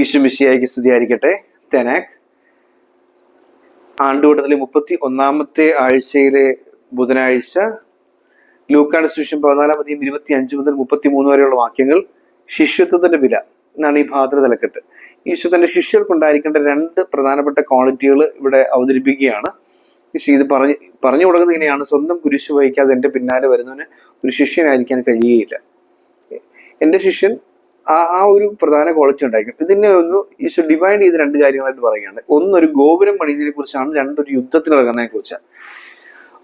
ഈശുമിശിയായിക്ക് സ്തുതിയായിരിക്കട്ടെ. തെനാക്. ആണ്ടുകൂട്ടത്തിലെ മുപ്പത്തി ഒന്നാമത്തെ ആഴ്ചയിലെ ബുധനാഴ്ച ലൂക്കാണ് സുവിശേഷം പതിനാലാം അധികം ഇരുപത്തി അഞ്ച് മുതൽ മുപ്പത്തി മൂന്ന് വരെയുള്ള വാക്യങ്ങൾ ശിഷ്യത്വത്തിന്റെ വില എന്നാണ് ഈ ഭാഗത്തിന് തലക്കെട്ട്. ഈശോ തന്റെ ശിഷ്യർക്കുണ്ടായിരിക്കേണ്ട രണ്ട് പ്രധാനപ്പെട്ട ക്വാളിറ്റികൾ ഇവിടെ അവതരിപ്പിക്കുകയാണ്. ഈശോ ഇത് പറഞ്ഞ് പറഞ്ഞു കൊടുക്കുന്നത് ഇങ്ങനെയാണ് സ്വന്തം കുരിശ് വഹിക്കാതെ എന്റെ പിന്നാലെ വരുന്നവന് ഒരു ശിഷ്യനായിരിക്കാൻ കഴിയുകയില്ല. എന്റെ ശിഷ്യൻ ആ ആ ഒരു പ്രധാന ക്വാളിറ്റി ഉണ്ടായിരിക്കും. ഇതിനെ ഒന്ന് ഈശോ ഡിവൈഡ് ചെയ്ത് രണ്ട് കാര്യങ്ങളായിട്ട് പറയുകയാണ്. ഒന്ന് ഒരു ഗോപുരം പണിയതിനെ കുറിച്ചാണ് രണ്ടൊരു യുദ്ധത്തിൽ ഇറങ്ങുന്നതിനെ കുറിച്ചാണ്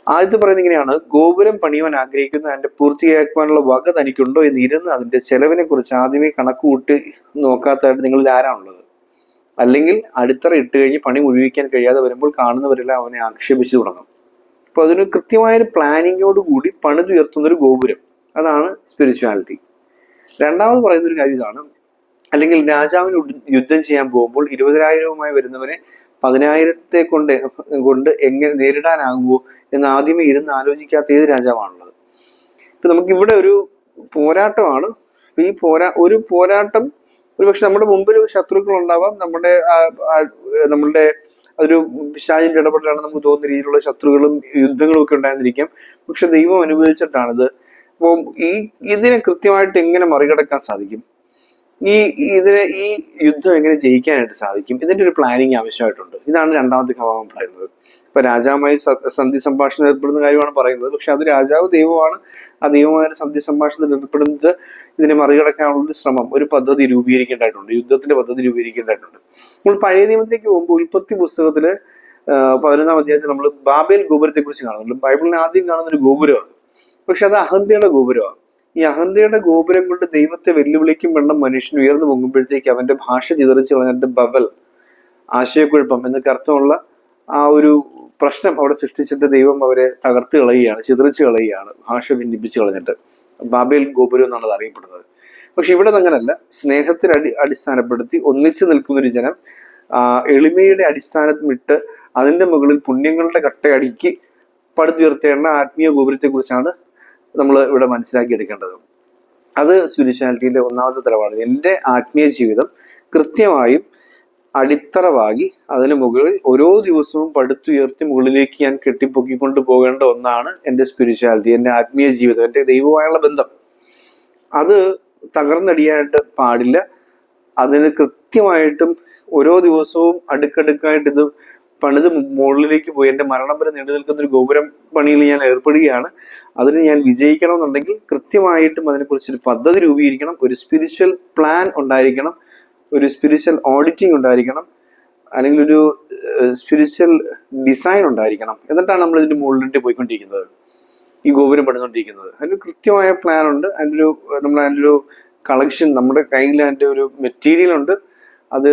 ആദ്യത്തെ പറയുന്നത് ഇങ്ങനെയാണ്. ഗോപുരം പണിയുവാൻ ആഗ്രഹിക്കുന്ന അതിന്റെ പൂർത്തിയാക്കുവാനുള്ള വക തനിക്കുണ്ടോ എന്ന് ഇരുന്ന് അതിന്റെ ചെലവിനെ കുറിച്ച് ആദ്യമേ കണക്ക് കൂട്ടി നോക്കാത്തതായിട്ട് നിങ്ങളിൽ ആരാണുള്ളത്? അല്ലെങ്കിൽ അടിത്തറ ഇട്ട് കഴിഞ്ഞ് പണി മുഴുവിക്കാൻ കഴിയാതെ വരുമ്പോൾ കാണുന്നവരെല്ലാം അവനെ ആക്ഷേപിച്ചു തുടങ്ങും. അപ്പൊ അതിന് കൃത്യമായ ഒരു പ്ലാനിങ്ങോട് കൂടി പണിതുയർത്തുന്ന ഒരു ഗോപുരം. അതാണ് സ്പിരിച്വാലിറ്റി രണ്ടാമത് പറയുന്ന ഒരു കാര്യം ഇതാണ്. അല്ലെങ്കിൽ രാജാവിന് യുദ്ധം ചെയ്യാൻ പോകുമ്പോൾ ഇരുപതിനായിരവുമായി വരുന്നവനെ പതിനായിരത്തെ കൊണ്ട് കൊണ്ട് എങ്ങനെ നേരിടാനാകുമോ എന്ന് ആദ്യമേ ഇരുന്ന് ആലോചിക്കാത്ത ഏത് രാജാവാണുള്ളത്? ഇപ്പൊ നമുക്ക് ഇവിടെ ഒരു പോരാട്ടമാണ്. ഈ പോരാ ഒരു പോരാട്ടം ഒരു പക്ഷെ നമ്മുടെ മുമ്പിൽ ശത്രുക്കൾ ഉണ്ടാവാം. നമ്മുടെ നമ്മളുടെ ഒരു പിശാചിന്റെ ഇടപെടലാണ് നമുക്ക് തോന്നുന്ന രീതിയിലുള്ള ശത്രുക്കളും യുദ്ധങ്ങളും ഒക്കെ ഉണ്ടായിരുന്നിരിക്കാം പക്ഷെ ദൈവം അനുഭവിച്ചിട്ടാണിത് അപ്പോൾ ഈ ഇതിനെ കൃത്യമായിട്ട് എങ്ങനെ മറികടക്കാൻ സാധിക്കും? ഈ ഇതിനെ ഈ യുദ്ധം എങ്ങനെ ജയിക്കാനായിട്ട് സാധിക്കും? ഇതിന്റെ ഒരു പ്ലാനിങ് ആവശ്യമായിട്ടുണ്ട്. ഇതാണ് രണ്ടാമത്തെ ഭാഗം പറയുന്നത്. ഇപ്പൊ രാജാവുമായി സന്ധി സംഭാഷണം ഏർപ്പെടുന്ന കാര്യമാണ് പറയുന്നത്. പക്ഷെ അത് രാജാവ് ദൈവമാണ്. ആ ദൈവമായ സന്ധി സംഭാഷണത്തിൽ ഏർപ്പെടുന്നത് ഇതിനെ മറികടക്കാനുള്ള ഒരു ശ്രമം ഒരു പദ്ധതി രൂപീകരിക്കേണ്ടതായിട്ടുണ്ട്. യുദ്ധത്തിന്റെ പദ്ധതി രൂപീകരിക്കേണ്ടതായിട്ടുണ്ട്. നമ്മൾ പഴയ നിയമത്തിലേക്ക് പോകുമ്പോൾ ഉൽപ്പത്തി പുസ്തകത്തിൽ പതിനൊന്നാം അധ്യായത്തിൽ നമ്മൾ ബാബേൽ ഗോപുരത്തെ കുറിച്ച് കാണുന്നുണ്ട്. ബൈബിളിന് ആദ്യം കാണുന്ന ഒരു ഗോപുരമാണ് പക്ഷെ അത് അഹന്തയുടെ ഗോപുരമാണ്. ഈ അഹന്തയുടെ ഗോപുരം കൊണ്ട് ദൈവത്തെ വെല്ലുവിളിക്കും വേണം മനുഷ്യൻ ഉയർന്നു പൊങ്ങുമ്പോഴത്തേക്ക് അവന്റെ ഭാഷ ചിതറിച്ച് കളഞ്ഞിട്ട് ബബൽ ആശയക്കുഴപ്പം എന്നൊക്കെ അർത്ഥമുള്ള ആ ഒരു പ്രശ്നം അവിടെ സൃഷ്ടിച്ചിട്ട് ദൈവം അവരെ തകർത്ത് കളയുകയാണ് ചിതറിച്ച് കളയുകയാണ് ഭാഷ ഭിന്നിപ്പിച്ച് കളഞ്ഞിട്ട്. ബാബേൽ ഗോപുരം എന്നാണ് അത് അറിയപ്പെടുന്നത്. പക്ഷെ ഇവിടെ അങ്ങനല്ല. സ്നേഹത്തിൽ അടി അടിസ്ഥാനപ്പെടുത്തി ഒന്നിച്ചു നിൽക്കുന്ന ഒരു ജനം എളിമയുടെ അടിസ്ഥാനത്തിൽ ഇട്ട് അതിന്റെ മുകളിൽ പുണ്യങ്ങളുടെ കട്ടയടിക്ക് പടുത്തുയർത്തേണ്ട ആത്മീയ ഗോപുരത്തെ കുറിച്ചാണ് നമ്മൾ ഇവിടെ മനസ്സിലാക്കി എടുക്കേണ്ടത് അത് സ്പിരിച്വാലിറ്റിയിലെ ഒന്നാമത്തെ തലമാണ് എന്റെ ആത്മീയ ജീവിതം കൃത്യമായും അടിത്തറവാകി അതിന് മുകളിൽ ഓരോ ദിവസവും പടുത്തുയർത്തി മുകളിലേക്ക് ഞാൻ കെട്ടിപ്പൊക്കിക്കൊണ്ട് പോകേണ്ട ഒന്നാണ് എന്റെ സ്പിരിച്വാലിറ്റി എന്റെ ആത്മീയ ജീവിതം എന്റെ ദൈവമായുള്ള ബന്ധം. അത് തകർന്നടിയാനായിട്ട് പാടില്ല. അതിന് കൃത്യമായിട്ടും ഓരോ ദിവസവും അടുക്കടുക്കായിട്ട് ഇത് പണിത് മുകളിലേക്ക് പോയി. എന്റെ മരണം വരെ നീണ്ടു നിൽക്കുന്ന ഒരു ഗോപുരം പണിയിൽ ഞാൻ ഏർപ്പെടുകയാണ്. അതിന് ഞാൻ വിജയിക്കണം എന്നുണ്ടെങ്കിൽ കൃത്യമായിട്ടും അതിനെക്കുറിച്ച് ഒരു പദ്ധതി രൂപീകരിക്കണം. ഒരു സ്പിരിച്വൽ പ്ലാൻ ഉണ്ടായിരിക്കണം. ഒരു സ്പിരിച്വൽ ഓഡിറ്റിംഗ് ഉണ്ടായിരിക്കണം. അല്ലെങ്കിൽ ഒരു സ്പിരിച്വൽ ഡിസൈൻ ഉണ്ടായിരിക്കണം. എന്നിട്ടാണ് നമ്മൾ ഇതിന്റെ മുകളിലിട്ട് പോയിക്കൊണ്ടിരിക്കുന്നത്. ഈ ഗോപുരം പണിതുകൊണ്ടിരിക്കുന്നത്. അതിന് കൃത്യമായ പ്ലാൻ ഉണ്ട്. അതിന്റെ ഒരു നമ്മൾ അതിന്റെ ഒരു കളക്ഷൻ നമ്മുടെ കയ്യിൽ അതിന്റെ ഒരു മെറ്റീരിയൽ ഉണ്ട്. അത്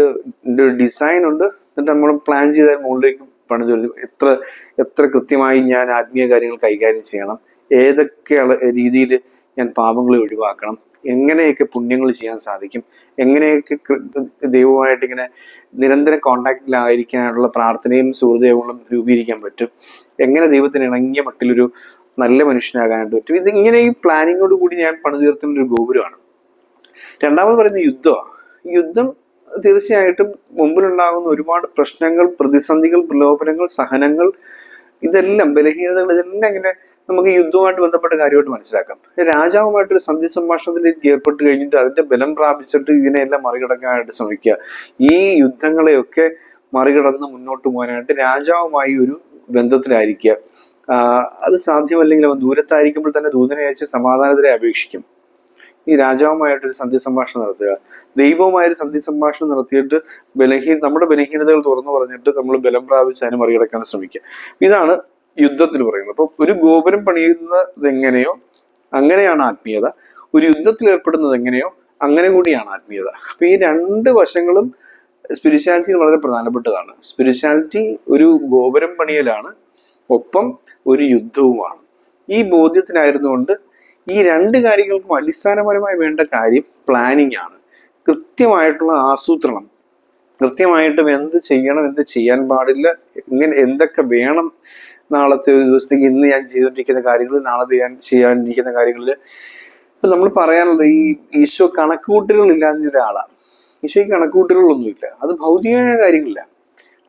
ഡിസൈൻ ഉണ്ട്. എന്നിട്ട് നമ്മൾ പ്ലാൻ ചെയ്ത മുകളിലേക്ക് പണിത് എത്ര എത്ര കൃത്യമായി ഞാൻ ആത്മീയ കാര്യങ്ങൾ കൈകാര്യം ചെയ്യണം ഏതൊക്കെ രീതിയിൽ ഞാൻ പാപങ്ങളെ ഒഴിവാക്കണം എങ്ങനെയൊക്കെ പുണ്യങ്ങൾ ചെയ്യാൻ സാധിക്കും എങ്ങനെയൊക്കെ ദൈവവുമായിട്ട് ഇങ്ങനെ നിരന്തരം കോണ്ടാക്റ്റിലായിരിക്കാനുള്ള പ്രാർത്ഥനയും സുഹൃദയങ്ങളും രൂപീകരിക്കാൻ പറ്റും എങ്ങനെ ദൈവത്തിന് ഇണങ്ങിയ മട്ടിലൊരു നല്ല മനുഷ്യനാകാനായിട്ട് പറ്റും ഇതിങ്ങനെ ഈ പ്ലാനിങ്ങോട് കൂടി ഞാൻ പണിതീർത്തുന്ന ഒരു ഗോപുരമാണ്. രണ്ടാമത് പറയുന്നത് യുദ്ധമാണ്. യുദ്ധം തീർച്ചയായിട്ടും മുമ്പിലുണ്ടാകുന്ന ഒരുപാട് പ്രശ്നങ്ങൾ പ്രതിസന്ധികൾ പ്രലോഭനങ്ങൾ സഹനങ്ങൾ ഇതെല്ലാം ബലഹീനതകൾ ഇതെല്ലാം ഇങ്ങനെ നമുക്ക് യുദ്ധവുമായിട്ട് ബന്ധപ്പെട്ട കാര്യമായിട്ട് മനസ്സിലാക്കാം. രാജാവുമായിട്ടൊരു സന്ധി സംഭാഷണത്തിലേക്ക് ഏർപ്പെട്ട് കഴിഞ്ഞിട്ട് അതിന്റെ ബലം പ്രാപിച്ചിട്ട് ഇതിനെയെല്ലാം മറികടക്കാനായിട്ട് ശ്രമിക്കുക. ഈ യുദ്ധങ്ങളെയൊക്കെ മറികടന്ന് മുന്നോട്ട് പോകാനായിട്ട് രാജാവുമായി ഒരു ബന്ധത്തിലായിരിക്കുക. അത് സാധ്യമല്ലെങ്കിൽ അവൻ ദൂരത്തായിരിക്കുമ്പോൾ തന്നെ ദൂതനെ അയച്ച് സമാധാനത്തിനെ അപേക്ഷിക്കും. ഈ രാജാവുമായിട്ടൊരു സന്ധി സംഭാഷണം നടത്തുക. ദൈവവുമായൊരു സന്ധി സംഭാഷണം നടത്തിയിട്ട് ബലഹീന നമ്മുടെ ബലഹീനതകൾ തുറന്നു പറഞ്ഞിട്ട് നമ്മൾ ബലം പ്രാപിച്ച് അതിനെ മറികടക്കാൻ ശ്രമിക്കുക. ഇതാണ് യുദ്ധത്തിൽ പറയുന്നത്. അപ്പൊ ഒരു ഗോപുരം പണിയുന്നത് എങ്ങനെയോ അങ്ങനെയാണ് ആത്മീയത. ഒരു യുദ്ധത്തിൽ ഏർപ്പെടുന്നത് എങ്ങനെയോ അങ്ങനെ കൂടിയാണ് ആത്മീയത. അപ്പൊ ഈ രണ്ട് വശങ്ങളും സ്പിരിച്വാലിറ്റിയിൽ വളരെ പ്രധാനപ്പെട്ടതാണ്. സ്പിരിച്വാലിറ്റി ഒരു ഗോപുരം പണിയലാണ്. ഒപ്പം ഒരു യുദ്ധവുമാണ്. ഈ ബോധ്യത്തിനായിരുന്നുകൊണ്ട് ഈ രണ്ട് കാര്യങ്ങൾക്കും അടിസ്ഥാനപരമായി വേണ്ട കാര്യം പ്ലാനിങ് ആണ്. കൃത്യമായിട്ടുള്ള ആസൂത്രണം. കൃത്യമായിട്ടും എന്ത് ചെയ്യണം എന്ത് ചെയ്യാൻ പാടില്ല എങ്ങനെ എന്തൊക്കെ വേണം നാളത്തെ ഒരു ദിവസത്തേക്ക് ഇന്ന് ഞാൻ ചെയ്തുകൊണ്ടിരിക്കുന്ന കാര്യങ്ങൾ നാളെ ചെയ്യാൻ ചെയ്യാനിരിക്കുന്ന കാര്യങ്ങളിൽ ഇപ്പൊ നമ്മൾ പറയാനുള്ളത് ഈ ഈശോ കണക്കുകൂട്ടലുകൾ ഇല്ലാത്ത ഒരാളാണ്. ഈശോയ്ക്ക് കണക്കുകൂട്ടലുകളൊന്നുമില്ല. അത് ഭൗതികമായ കാര്യങ്ങളില്ല.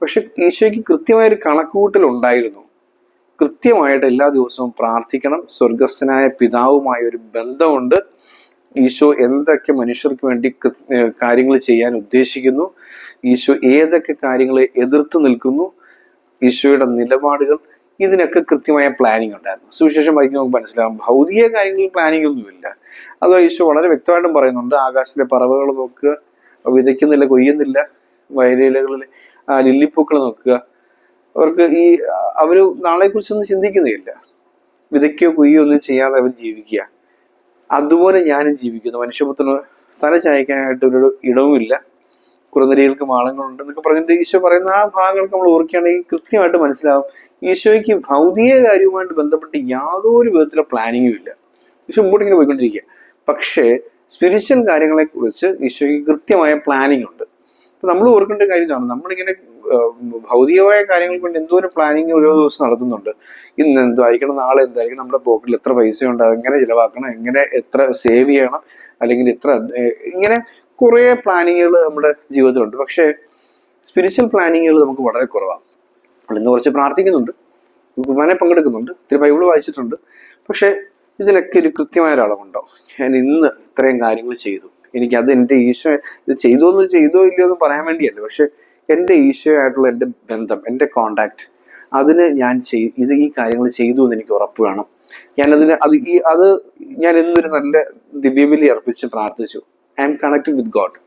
പക്ഷെ ഈശോയ്ക്ക് കൃത്യമായൊരു കണക്കുകൂട്ടൽ ഉണ്ടായിരുന്നു കൃത്യമായിട്ട് എല്ലാ ദിവസവും പ്രാർത്ഥിക്കണം. സ്വർഗസ്ഥനായ പിതാവുമായ ഒരു ബന്ധമുണ്ട്. ഈശോ എന്തൊക്കെ മനുഷ്യർക്ക് വേണ്ടി കാര്യങ്ങൾ ചെയ്യാൻ ഉദ്ദേശിക്കുന്നു? ഈശോ ഏതൊക്കെ കാര്യങ്ങളെ എതിർത്ത് നിൽക്കുന്നു? ഈശോയുടെ നിലപാടുകൾ. ഇതിനൊക്കെ കൃത്യമായ പ്ലാനിങ് ഉണ്ടായിരുന്നു. സുവിശേഷം വായിക്കുമ്പോൾ നമുക്ക് മനസ്സിലാകും ഭൗതിക കാര്യങ്ങളിൽ പ്ലാനിങ് ഒന്നുമില്ല. അത് ഈശോ വളരെ വ്യക്തമായിട്ടും പറയുന്നുണ്ട്. ആകാശത്തിലെ പറവകൾ നോക്കുക വിതയ്ക്കുന്നില്ല കൊയ്യുന്നില്ല വയലിലകളിൽ ആ ലില്ലിപ്പൂക്കൾ നോക്കുക. അവർക്ക് ഈ അവർ നാളെ കുറിച്ചൊന്നും ചിന്തിക്കുന്നില്ല. വിതയ്ക്കോ കുയ്യോ ഒന്നും ചെയ്യാതെ അവർ ജീവിക്കുക. അതുപോലെ ഞാനും ജീവിക്കുന്നു. മനുഷ്യപുത്രന് തല ചായക്കാനായിട്ട് ഒരു ഇടവുമില്ല. കുറനിരകൾക്ക് മാളങ്ങളുണ്ട് എന്നൊക്കെ പറഞ്ഞിട്ട് ഈശോ പറയുന്ന ആ ഭാഗങ്ങൾക്ക് നമ്മൾ ഓർക്കുകയാണെങ്കിൽ കൃത്യമായിട്ട് മനസ്സിലാവും. ഈശോയ്ക്ക് ഭൗതിക കാര്യവുമായിട്ട് ബന്ധപ്പെട്ട് യാതൊരു വിധത്തിലുള്ള പ്ലാനിങ്ങും ഇല്ല. ഈശോ മുമ്പോട്ട് ഇങ്ങനെ പോയിക്കൊണ്ടിരിക്കുക. പക്ഷേ സ്പിരിച്വൽ കാര്യങ്ങളെ കുറിച്ച് ഈശോയ്ക്ക് കൃത്യമായ പ്ലാനിങ് ഉണ്ട്. നമ്മൾ ഓർക്കേണ്ട കാര്യം ഇതാണ്. നമ്മളിങ്ങനെ ഭൗതികമായ കാര്യങ്ങൾ കൊണ്ട് എന്തോരം പ്ലാനിങ് ഓരോ ദിവസം നടത്തുന്നുണ്ട്. ഇന്ന് എന്തായിരിക്കണം നാളെ എന്തായിരിക്കണം നമ്മുടെ പോക്കറ്റിൽ എത്ര പൈസ ഉണ്ട് എങ്ങനെ ചിലവാക്കണം എങ്ങനെ എത്ര സേവ് ചെയ്യണം അല്ലെങ്കിൽ എത്ര ഇങ്ങനെ കുറേ പ്ലാനിങ്ങുകൾ നമ്മുടെ ജീവിതത്തിലുണ്ട്. പക്ഷേ സ്പിരിച്വൽ പ്ലാനിങ്ങുകൾ നമുക്ക് വളരെ കുറവാണ്. ഇന്ന് കുറച്ച് പ്രാർത്ഥിക്കുന്നുണ്ട്. കുർബാനെ പങ്കെടുക്കുന്നുണ്ട്. ഇത്തിരി ബൈബിൾ വായിച്ചിട്ടുണ്ട്. പക്ഷേ ഇതിലൊക്കെ ഒരു കൃത്യമായ ഒരളവുണ്ടോ ഞാൻ ഇന്ന് ഇത്രയും കാര്യങ്ങൾ ചെയ്തു. എനിക്കത് എന്റെ ഈശോ ഇത് ചെയ്തോ എന്ന് ചെയ്തോ ഇല്ലയോ എന്ന് പറയാൻ വേണ്ടിയല്ല. പക്ഷെ എന്റെ ഈശോയായിട്ടുള്ള എന്റെ ബന്ധം എന്റെ കോണ്ടാക്ട് അതിന് ഞാൻ ചെയ് ഇത് ഈ കാര്യങ്ങൾ ചെയ്തു എന്ന് എനിക്ക് ഉറപ്പ് വേണം. ഞാനതിന് അത് ഈ അത് ഞാൻ എന്നൊരു നല്ല ദിവ്യബലി അർപ്പിച്ച് പ്രാർത്ഥിച്ചു. I am connected with God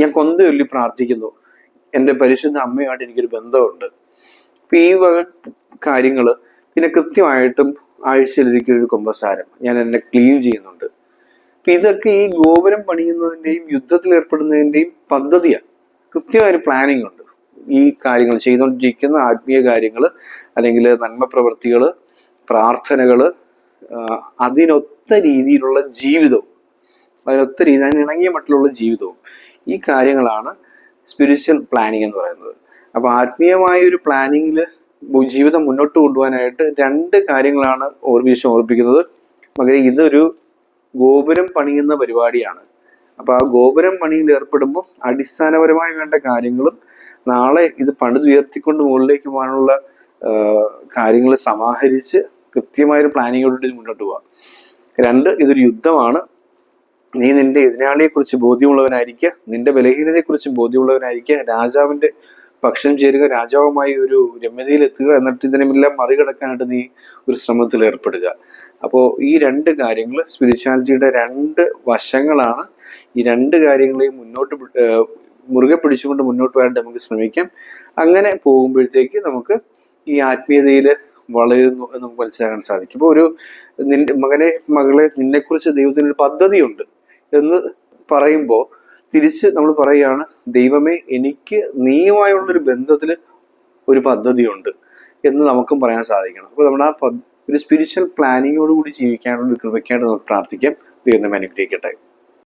ഞാൻ കൊന്തൊല്ലി പ്രാർത്ഥിക്കുന്നു. എന്റെ പരിശുദ്ധ അമ്മയുമായിട്ട് എനിക്കൊരു ബന്ധമുണ്ട്. അപ്പം ഈ വക കാര്യങ്ങൾ പിന്നെ കൃത്യമായിട്ടും ആഴ്ചയിലിരിക്കൊരു കുമ്പസാരം. ഞാൻ എന്നെ ക്ലീൻ ചെയ്യുന്നുണ്ട്. അപ്പം ഇതൊക്കെ ഈ ഗോപുരം പണിയുന്നതിന്റെയും യുദ്ധത്തിൽ ഏർപ്പെടുന്നതിന്റെയും പദ്ധതിയാണ് കൃത്യമായൊരു പ്ലാനിങ് ഉണ്ട്. ഈ കാര്യങ്ങൾ ചെയ്തുകൊണ്ടിരിക്കുന്ന ആത്മീയ കാര്യങ്ങൾ അല്ലെങ്കിൽ നന്മ പ്രവൃത്തികൾ പ്രാർത്ഥനകൾ അതിനൊത്ത രീതിയിലുള്ള ജീവിതവും അതിനൊത്ത രീതി അതിനിണങ്ങിയ മട്ടിലുള്ള ജീവിതവും ഈ കാര്യങ്ങളാണ് സ്പിരിച്വൽ പ്ലാനിങ് എന്ന് പറയുന്നത്. അപ്പോൾ ആത്മീയമായ ഒരു പ്ലാനിങ്ങിൽ ജീവിതം മുന്നോട്ട് കൊണ്ടുപോകാനായിട്ട് രണ്ട് കാര്യങ്ങളാണ് ഓർമ്മിച്ച് ഓർപ്പിക്കുന്നത് മകരെ ഇതൊരു ഗോപുരം പണിയുന്ന പരിപാടിയാണ്. അപ്പൊ ആ ഗോപുരം പണിയിൽ ഏർപ്പെടുമ്പോൾ അടിസ്ഥാനപരമായി വേണ്ട കാര്യങ്ങളും നാളെ ഇത് പണിതുയർത്തിക്കൊണ്ട് മുകളിലേക്ക് പോകാനുള്ള കാര്യങ്ങൾ സമാഹരിച്ച് കൃത്യമായൊരു പ്ലാനിങ്ങോടുകൂടി മുന്നോട്ട് പോവാം. രണ്ട് ഇതൊരു യുദ്ധമാണ്. നീ നിന്റെ എതിരാളിയെ കുറിച്ച് ബോധ്യമുള്ളവനായിരിക്കുക നിന്റെ ബലഹീനതയെ കുറിച്ച് ബോധ്യമുള്ളവനായിരിക്കുക രാജാവിന്റെ പക്ഷം ചേരുക രാജാവുമായി ഒരു രമ്യതയിലെത്തുക എന്നിട്ട് ഇതിനെല്ലാം മറികടക്കാനായിട്ട് നീ ഒരു ശ്രമത്തിൽ ഏർപ്പെടുക. അപ്പോൾ ഈ രണ്ട് കാര്യങ്ങൾ സ്പിരിച്വാലിറ്റിയുടെ രണ്ട് വശങ്ങളാണ് ഈ രണ്ട് കാര്യങ്ങളെയും മുന്നോട്ട് മുറുകെ പിടിച്ചുകൊണ്ട് മുന്നോട്ട് പോകാൻ നമുക്ക് ശ്രമിക്കാം. അങ്ങനെ പോകുമ്പോഴത്തേക്ക് നമുക്ക് ഈ ആത്മീയതയിൽ വളരുന്നു എന്ന് നമുക്ക് മനസ്സിലാക്കാൻ സാധിക്കും. ഇപ്പോൾ ഒരു നിന്റെ മകനെ മകളെ നിന്നെക്കുറിച്ച് ദൈവത്തിന് ഒരു പദ്ധതിയുണ്ട് എന്ന് പറയുമ്പോൾ തിരിച്ച് നമ്മൾ പറയുകയാണ് ദൈവമേ എനിക്ക് നീയുമായുള്ളൊരു ബന്ധത്തിൽ ഒരു പദ്ധതിയുണ്ട് എന്ന് നമുക്കും പറയാൻ സാധിക്കണം. അപ്പോൾ നമ്മൾ ആ ഒരു സ്പിരിച്വൽ പ്ലാനിങ്ങോട് കൂടി ജീവിക്കാനുള്ള ഒരു കൃപയ്ക്കായിട്ട് നമുക്ക് പ്രാർത്ഥിക്കാം. ദൈവം അനുഗ്രഹിക്കട്ടെ.